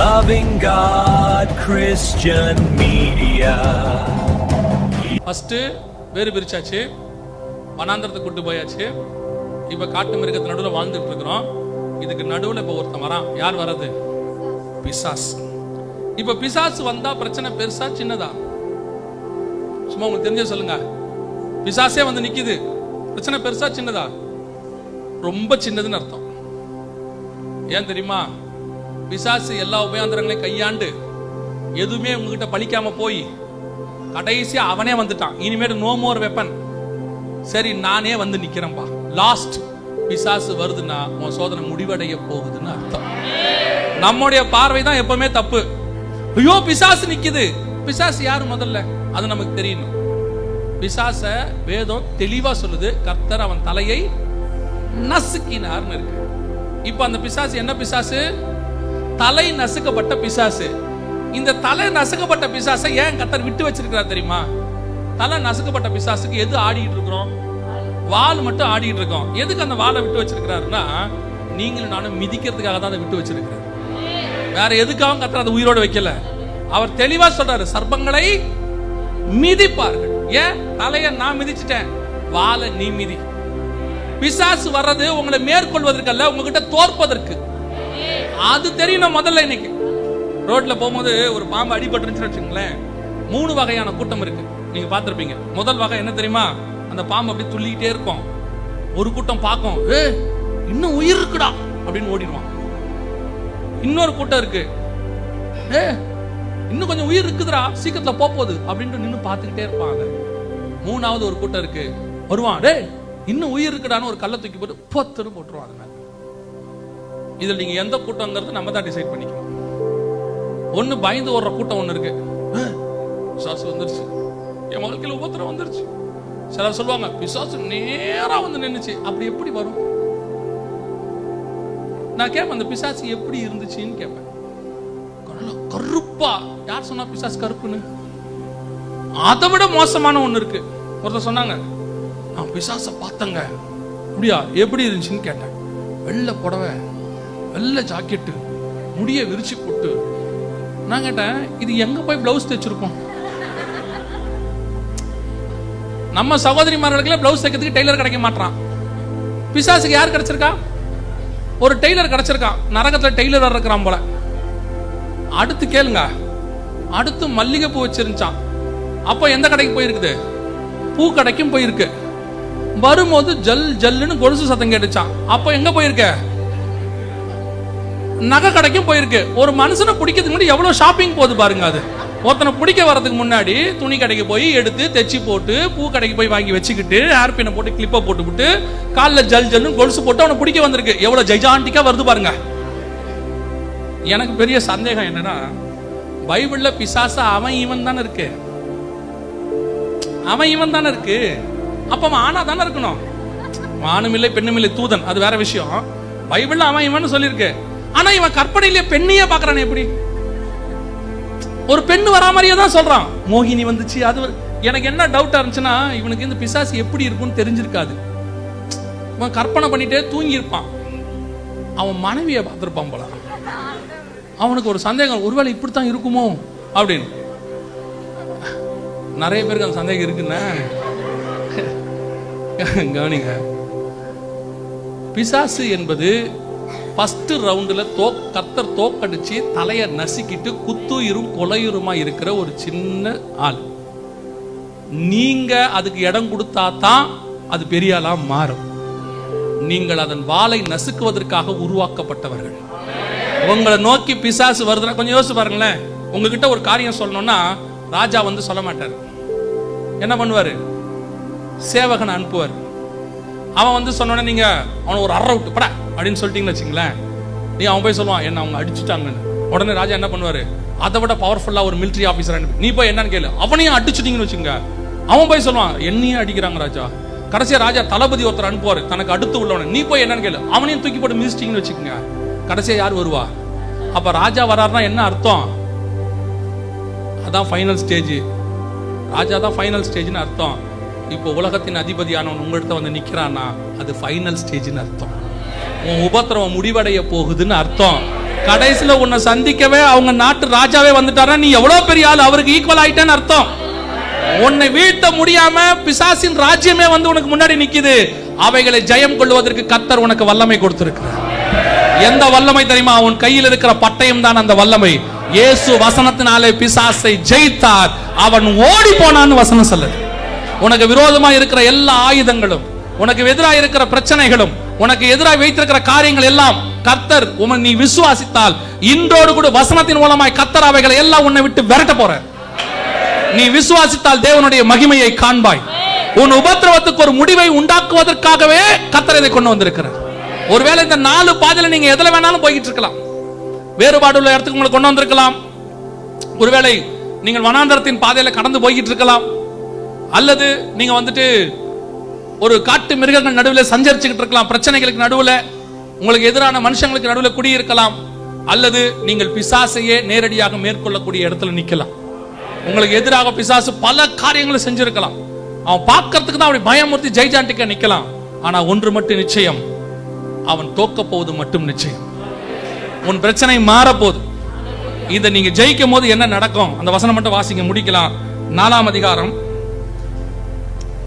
Loving God Christian Media. First வேறு பிரிச்சாச்சு. வனாந்திரத்தை கூட்டு போயாச்சு. இப்போ காட்டு மிருகத்து நடுவில் வாழ்ந்துட்டு இருக்கிறோம். இதுக்கு நடுவில் இப்போ ஒருத்தன் வரான். யார் வர்றது? பிசாஸ். இப்போ பிசாசு வந்தா பிரச்சனை பெருசா சின்னதா? சும்மா உங்களுக்கு தெரிஞ்ச சொல்லுங்க. பிசாசே வந்து நிக்குது. பிரச்சனை பெருசா சின்னதா? ரொம்ப சின்னதுன்னு அர்த்தம். ஏன் தெரியுமா? பிசாசு எல்லா உபயாந்திரங்களையும் கையாண்டு எதுவுமே உங்ககிட்ட பழிக்காம போய் கடைசியா அவனே வந்துட்டான். இனிமேல் நோ மோர் வெப்பன் சரி நானே வந்து நிக்கிறேன்பா. லாஸ்ட் பிசாசு வருதுன்னா உன் சோதனை முடிவடைய போகுதுன்னு அர்த்தம். நம்முடைய பார்வை தான் எப்பவுமே தப்பு. ஐயோ பிசாசு நிக்குது. பிசாசு யாரு முதல்ல? அது நமக்கு தெரியணும். பிசாச வேதம் தெளிவா சொல்லுது. கர்த்தர் அவன் தலையை நசுக்கினார்னு இருக்கு. இப்போ அந்த பிசாசு என்ன பிசாசு? தலை நசுக்கப்பட்ட பிசாசு. இந்த தலை நசுக்கப்பட்ட பிசாசை ஏன் கத்தர் விட்டு வச்சிருக்கிறார் தெரியுமா? தலை நசுக்கப்பட்ட பிசாசுக்கு எது ஆடிட்டு இருக்கிறோம்? வால் மட்டும் ஆடிட்டு இருக்கோம். எதுக்கு அந்த வாலை விட்டு வச்சிருக்கிறாருன்னா நீங்களும் நானும் மிதிக்கிறதுக்காக தான் அதை விட்டு வச்சிருக்கிறார் வேற எதுக்காகவும் கத்தர் அதை உயிரோட வைக்கல. அவர் தெளிவா சொல்றாரு சர்ப்பங்களை மிதிப்பார்கள். ஏன்? தலையை நான் மிதிச்சிட்டேன். வாலை நீ மிதி. பிசாசு வர்றது உங்களை மேற்கொள்வதற்கல்ல உங்ககிட்ட தோற்பதற்கு. அது தெரியணும் முதல்ல இன்னைக்கு. ரோட்ல போகும்போது ஒரு பாம்பு அடிபட்டுருச்சுன்னு வச்சுங்களேன் மூணு வகையான கூட்டம் இருக்கு. நீங்க பார்த்திருப்பீங்க. முதல் வகை என்ன தெரியுமா? அந்த பாம்பு அப்படியே துள்ளிக்கிட்டே இருக்கும். ஒரு கூட்டம் பார்க்கும். ஏ இன்னும் உயிர் இருக்குடா அப்படின்னு ஓடிடுவான். இன்னொரு கூட்டம் இருக்கு. ஏ இன்னும் கொஞ்சம் உயிர் இருக்குதுடா சீக்கிரத்துல போகுது அப்படின்ட்டு நின்று பார்த்துக்கிட்டே இருப்பாங்க மூணாவது ஒரு கூட்டம் இருக்கு. வருவான். டே இன்னும் உயிர் இருக்குடான்னு ஒரு கல்லை தூக்கி போட்டு பொத்துன்னு போட்டுருவான் அது மேல. இதுல நீங்க எந்த கூட்டங்கிறது நம்ம தான் டிசைட் பண்ணிக்கணும். ஒண்ணு பயந்து ஓடுற கூட்டம் ஒண்ணு இருக்கு. பிசாசு வந்துருச்சு. என் வாழ்க்கையில உபத்திரம் வந்துருச்சு. சிலர் சொல்லுவாங்க பிசாசு நேரா வந்து நின்னுச்சு. அப்படி எப்படி வரும்? நான் கேட்பேன் அந்த பிசாசு எப்படி இருந்துச்சுன்னு கேட்பேன். கருப்பா. யார் சொன்னா பிசாசு கருப்புன்னு? அதை விட மோசமான ஒண்ணு இருக்கு. ஒருத்தர் சொன்னாங்க நான் பிசாசை பார்த்தங்க. அப்படியா? எப்படி இருந்துச்சுன்னு கேட்டேன். வெள்ளை புடவை. வெள்ளை ஜாக்கெட்டு முடிய விரிச்சு போட்டு. நான் கேட்டேன் இது எங்க போய் பிளவுஸ் தைச்சிருக்கோம்? நம்ம சகோதரிமார்களுக்கு பிளவுஸ் தைக்கிறதுக்கு டெய்லர் கிடைக்க மாட்டான் பிசாசுக்கு யார் கிடைச்சிருக்கா? ஒரு டெய்லர் கிடைச்சிருக்கான் நரகத்துல டெய்லர் இருக்கிறான் போல. அடுத்து கேளுங்க. அடுத்து மல்லிகை பூ வச்சிருந்துச்சான் அப்போ எந்த கடைக்கு போயிருக்குது? பூ கடைக்கும் போயிருக்கு. வரும்போது ஜல் ஜல்லுன்னு கொலுசு சத்தம் கேட்டுச்சான். அப்போ எங்க போயிருக்க? நகை கடைக்கும் போயிருக்கு. ஒரு மனுஷனை பிடிக்கிறதுக்கு முன்னாடி எவ்வளோ ஷாப்பிங் போகுது பாருங்க அது. ஒருத்தனை பிடிக்க வர்றதுக்கு முன்னாடி துணி கடைக்கு போய் எடுத்து தைச்சி போட்டு பூ கடைக்கு போய் வாங்கி வச்சுக்கிட்டு ஹேர்பினை போட்டு கிளிப்பை போட்டு விட்டு காலில் ஜல் ஜல்னு கொலுசு போட்டு அவனை பிடிக்க வந்திருக்கு. எவ்வளோ ஜைஜாண்டிக்காக வருது பாருங்க. எனக்கு பெரிய சந்தேகம் என்னன்னா பைபிளில் பிசாசா அவன் இவன் தானே இருக்கு. அவன் இவன் தானே இருக்கு. அப்போ அவன் ஆனா தானே இருக்கணும். ஆணும் இல்லை பெண்ணும் இல்லை தூதன். அது வேற விஷயம். பைபிளில் அவன் இவன் சொல்லியிருக்கு. ஆனா இவன் கற்பனையிலே பெண்ணையே பாக்குறானே எப்படி? ஒரு பெண் வரா மாதிரியே தான் சொல்றான். மோகினி வந்துச்சு அது எனக்கு என்ன டவுட்டா இருந்துச்சுன்னா இவனுக்கு இந்த பிசாசு எப்படி இருக்கும்னு தெரிஞ்சிருக்காது. இவன் கற்பனை பண்ணிட்டே தூங்கி இருப்பான் அவன் மனைவியை பார்த்துருப்பான் போல. அவனுக்கு ஒரு சந்தேகம் ஒருவேளை இப்படித்தான் இருக்குமோ? அப்படின்னு. நிறைய பேருக்கு அந்த சந்தேகம் இருக்குண்ணே கவனிங்க. பிசாசு என்பது ஃபஸ்ட்டு ரவுண்டுல தோ கத்தர் தோக்கடிச்சு தலையை நசுக்கிட்டு குத்துயிரும் கொலையுருமா இருக்கிற ஒரு சின்ன ஆள். நீங்க அதுக்கு இடம் கொடுத்தா தான் அது பெரிய ஆளா மாறும். நீங்கள் அதன் வாளை நசுக்குவதற்காக உருவாக்கப்பட்டவர்கள். உங்களை நோக்கி பிசாசு வருதுன்னா கொஞ்சம் யோசிச்சு பாருங்களேன். உங்ககிட்ட ஒரு காரியம் சொல்லணும்னா ராஜா வந்து சொல்ல மாட்டார். என்ன பண்ணுவாரு? சேவகனை அனுப்புவார். அவன் வந்து சொன்னோன்னே நீங்க அவனை ஒரு அற விட்டு பட அப்படின்னு சொல்லிட்டீங்கன்னு வச்சுங்களேன் நீ அவன் போய் சொல்லுவான் என்ன அவங்க அடிச்சுட்டாங்கன்னு. உடனே ராஜா என்ன பண்ணுவாரு? அதை விட பவர்ஃபுல்லா ஒரு மிலிட்டரி ஆஃபீஸர் அனுப்பி நீ போய் என்னன்னு கேளு. அவனையும் அடிச்சுட்டீங்கன்னு வச்சுங்க அவன் போய் சொல்லுவான் என்னையும் அடிக்கிறாங்க ராஜா. கடைசியா ராஜா தளபதி ஒருத்தர் அனுப்புவார் தனக்கு அடுத்து உள்ளவன. நீ போய் என்னன்னு கேளு. அவனையும் தூக்கி போட்டு மிதிச்சிட்டீங்கன்னு வச்சுக்கோங்க. கடைசியா யார் வருவா? அப்ப ராஜா வராருன்னா என்ன அர்த்தம்? அதான் ஃபைனல் ஸ்டேஜ் ராஜா தான் ஃபைனல் ஸ்டேஜ்னு அர்த்தம். இப்போ உலகத்தின் அதிபதியானவன் உங்கள்கிட்ட வந்து நிற்கிறான்னா அது ஃபைனல் ஸ்டேஜ்னு அர்த்தம். உன் உபத்திரவம் முடிவடைய போகுதுன்னு அர்த்தம். கடைசியில் உன்னை சந்திக்கவே அவங்க நாட்டு ராஜாவே வந்துட்டாரா? நீ எவ்வளோ பெரிய ஆள்? அவருக்கு ஈக்குவல் ஆயிட்டேன்னு அர்த்தம். உன்னை வீழ்த்த முடியாம பிசாசின் ராஜ்யமே வந்து உனக்கு முன்னாடி நிக்குது. அவைகளை ஜெயம் கொள்வதற்கு கத்தர் உனக்கு வல்லமை கொடுத்திருக்கிறார். எந்த வல்லமை தெரியுமா? உன் கையில் இருக்கிற பட்டயம் தான் அந்த வல்லமை. இயேசு வசனத்தினாலே பிசாசை ஜெயித்தார். அவன் ஓடி போனான்னு வசனம் சொல்லுது. உனக்கு விரோதமா இருக்கிற எல்லா ஆயுதங்களும் உனக்கு எதிராக இருக்கிற பிரச்சனைகளும் உனக்கு எதிராக வைத்திருக்கிற காரியங்கள் எல்லாம் கர்த்தர் உமன் நீ விசுவாசித்தால் இன்றோடு கூட வசனத்தின் மூலமாய் கர்த்தர் அவைகளை எல்லாம் உன்னை விட்டு விரட்ட போற நீ விசுவாசித்தால் தேவனுடைய மகிமையை காண்பாய். உன் உபத்திரவத்துக்கு ஒரு முடிவை உண்டாக்குவதற்காகவே கர்த்தர் இதை கொண்டு வந்திருக்கிறார். ஒருவேளை இந்த நாலு பாதையில நீங்க எதுல வேணாலும் போய்கிட்டு இருக்கலாம். வேறுபாடு உள்ள இடத்துக்கு உங்களை கொண்டு வந்திருக்கலாம். ஒருவேளை நீங்கள் வனாந்தரத்தின் பாதையில கடந்து போய்கிட்டு இருக்கலாம். அல்லது நீங்க வந்துட்டு ஒரு காட்டு மிருகங்கள் நடுவில் சஞ்சரிச்சுக்கிட்டு இருக்கலாம் பிரச்சனைகளுக்கு நடுவில் உங்களுக்கு எதிரான மனுஷங்களுக்கு நடுவில் குடியிருக்கலாம் அல்லது நீங்கள் பிசாசையே நேரடியாக மேற்கொள்ளக்கூடிய இடத்துல நிக்கலாம் உங்களுக்கு எதிராக பிசாசு பல காரியங்களை செஞ்சிருக்கலாம். அவன் பார்க்கறதுக்கு தான் அப்படி பயமுறுத்தி ஜெய்ஜாண்டிக்கா நிக்கலாம் ஆனா ஒன்று மட்டும் நிச்சயம் அவன் தோக்க போவது மட்டும் நிச்சயம். உன் பிரச்சனை மாறப்போகுது. இதை நீங்க ஜெயிக்கும் போது என்ன நடக்கும்? அந்த வசனம் மட்டும் வாசிங்க முடிக்கலாம். நாலாம் அதிகாரம்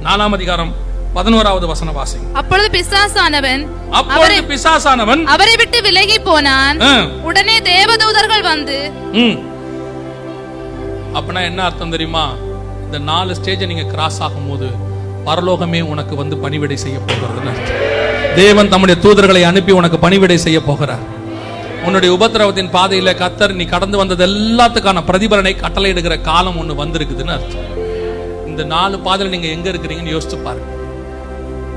நாலாம் அதிகாரம் பதினோராவது வசன வாசிங்க அப்பொழுது பிசாசானவன் அப்பொழுது பிசாசானவன் அவரை விட்டு விலகி போனான் உடனே தேவதூதர்கள் வந்து. அப்பனா என்ன அர்த்தம் தெரியுமா இந்த நாலு ஸ்டேஜை நீங்க கிராஸ் ஆகும்போது பரலோகமே உனக்கு வந்து பணிவிடை செய்ய போகிறதுன்னு தேவன் தம்முடைய தூதர்களை அனுப்பி உனக்கு பணிவிடை செய்ய போகிறார் உன்னுடைய உபத்திரவத்தின் பாதையில கத்தர் நீ கடந்து வந்தது எல்லாத்துக்கான பிரதிபலனை கட்டளையிடுகிற காலம் ஒண்ணு வந்திருக்குதுன்னு அர்த்தம் இந்த நாலு பாதையில் நீங்க எங்க இருக்கிறீங்கன்னு யோசிச்சு பாருங்க.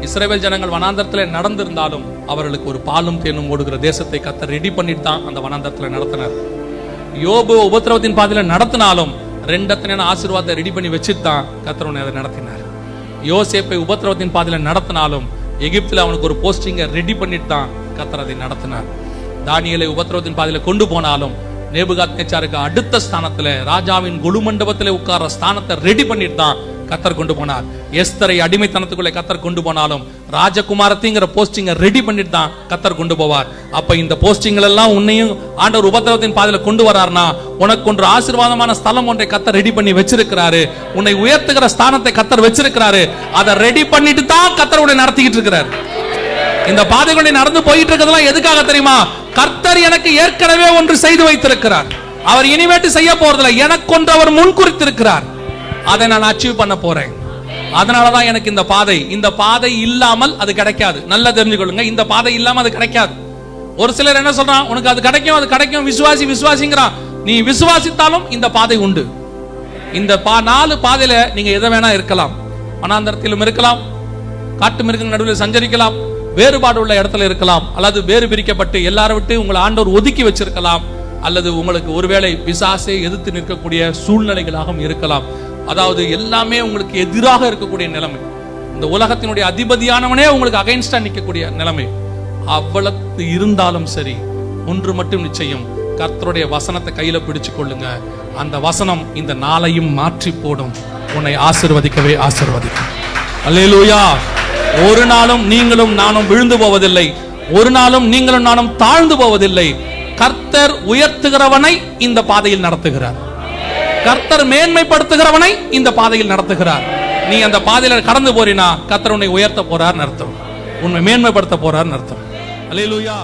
இஸ்ரேவேல் ஜனங்கள் வனாந்தரத்தில் நடந்திருந்தாலும் அவர்களுக்கு ஒரு பாலும் தேனும் ஓடுகிற தேசத்தை கத்த ரெடி பண்ணிட்டு தான் அந்த வனாந்தரத்தில் நடத்தினார். யோபு உபத்திரவத்தின் பாதையில் நடத்தினாலும் ரெண்டத்தனையான ஆசீர்வாதத்தை ரெடி பண்ணி வச்சுட்டு தான் கத்தரவனை அதை நடத்தினார். யோசேப்பை உபத்திரவத்தின் பாதையில் நடத்தினாலும் எகிப்தில் அவனுக்கு ஒரு போஸ்டிங்கை ரெடி பண்ணிட்டு தான் கத்தர் அதை நடத்தினார். தானியலை உபத்திரவத்தின் பாதையில் கொண்டு போனாலும் நேபுகாத்நேச்சாருக்கு அடுத்த ஸ்தானத்துல ராஜாவின் குழு மண்டபத்துல உட்கார்ற ஸ்தானத்தை ரெடி பண்ணிட்டு தான் கத்தர் கொண்டு போனார். எஸ்தரை அடிமைத்தனத்துக்குள்ளே கத்தர் கொண்டு போனாலும் ராஜகுமாரத்திங்கிற போஸ்டிங்கை ரெடி பண்ணிட்டு தான் கத்தர் கொண்டு போவார். அப்ப இந்த போஸ்டிங்கள் எல்லாம் உன்னையும் ஆண்டவர் உபத்திரவத்தின் பாதையில கொண்டு வரார்னா உனக்கு ஒன்று ஆசீர்வாதமான ஸ்தலம் ஒன்றை கத்தர் ரெடி பண்ணி வச்சிருக்கிறாரு. உன்னை உயர்த்துகிற ஸ்தானத்தை கத்தர் வச்சிருக்கிறாரு. அதை ரெடி பண்ணிட்டு தான் கத்தர் உன்னை நடத்திக்கிட்டு இருக்கிறார். இந்த பாதைகளை நடந்து போயிட்டு இருக்கிறதெல்லாம் எதுக்காக தெரியுமா? கர்த்தர் எனக்கு ஏற்கனவே ஒன்று செய்து வைத்திருக்கிறார். அவர் இனிமேட்டு செய்ய போறதில்ல. எனக்கு ஒன்று அவர் முன்குறித்திருக்கிறார் அதை நான் அச்சீவ் பண்ண போறேன். அதனாலதான் எனக்கு இந்த பாதை. இந்த பாதை இல்லாமல் அது கிடைக்காது. நல்லா தெரிஞ்சுக்கொள்ளுங்க இந்த பாதை இல்லாமல் அது கிடைக்காது. ஒரு சிலர் என்ன சொல்றான்? உனக்கு அது கிடைக்கும் அது கிடைக்கும். விசுவாசி விசுவாசிங்கிறான். நீ விசுவாசித்தாலும் இந்த பாதை உண்டு. இந்த பா நாலு பாதையில நீங்க எதை வேணா இருக்கலாம். வனாந்தரத்திலும் இருக்கலாம். காட்டு மிருகங்கள் நடுவில் சஞ்சரிக்கலாம். வேறுபாடு உள்ள இடத்துல இருக்கலாம் அல்லது வேறு பிரிக்கப்பட்டு எல்லாரும் விட்டு உங்களை ஆண்டவர் ஒதுக்கி வச்சிருக்கலாம் அல்லது உங்களுக்கு ஒருவேளை பிசாசை எதிர்த்து நிற்கக்கூடிய சூழ்நிலைகளாகவும் இருக்கலாம். அதாவது எல்லாமே உங்களுக்கு எதிராக இருக்கக்கூடிய நிலைமை. இந்த உலகத்தினுடைய அதிபதியானவனே உங்களுக்கு அகைன்ஸ்டா நிற்கக்கூடிய நிலைமை. அவ்வளவு இருந்தாலும் சரி ஒன்று மட்டும் நிச்சயம் கர்த்தருடைய வசனத்தை கையில பிடிச்சு கொள்ளுங்க. அந்த வசனம் இந்த நாளையும் மாற்றி போடும் உன்னை ஆசிர்வதிக்கவே ஆசிர்வதிக்கும். அல்லேலூயா. ஒரு நாளும் நீங்களும் நானும் விழுந்து போவதில்லை. ஒரு நாளும் நீங்களும் நானும் தாழ்ந்து போவதில்லை. கர்த்தர் உயர்த்துகிறவனை இந்த பாதையில் நடத்துகிறார். கர்த்தர் மேன்மைப்படுத்துகிறவனை இந்த பாதையில் நடத்துகிறார். நீ அந்த பாதையில கடந்து போறினா கர்த்தர் உன்னை உயர்த்த போறார் அர்த்தம். உன்னை மேன்மைப்படுத்த போறார் அர்த்தம். அல்லேலூயா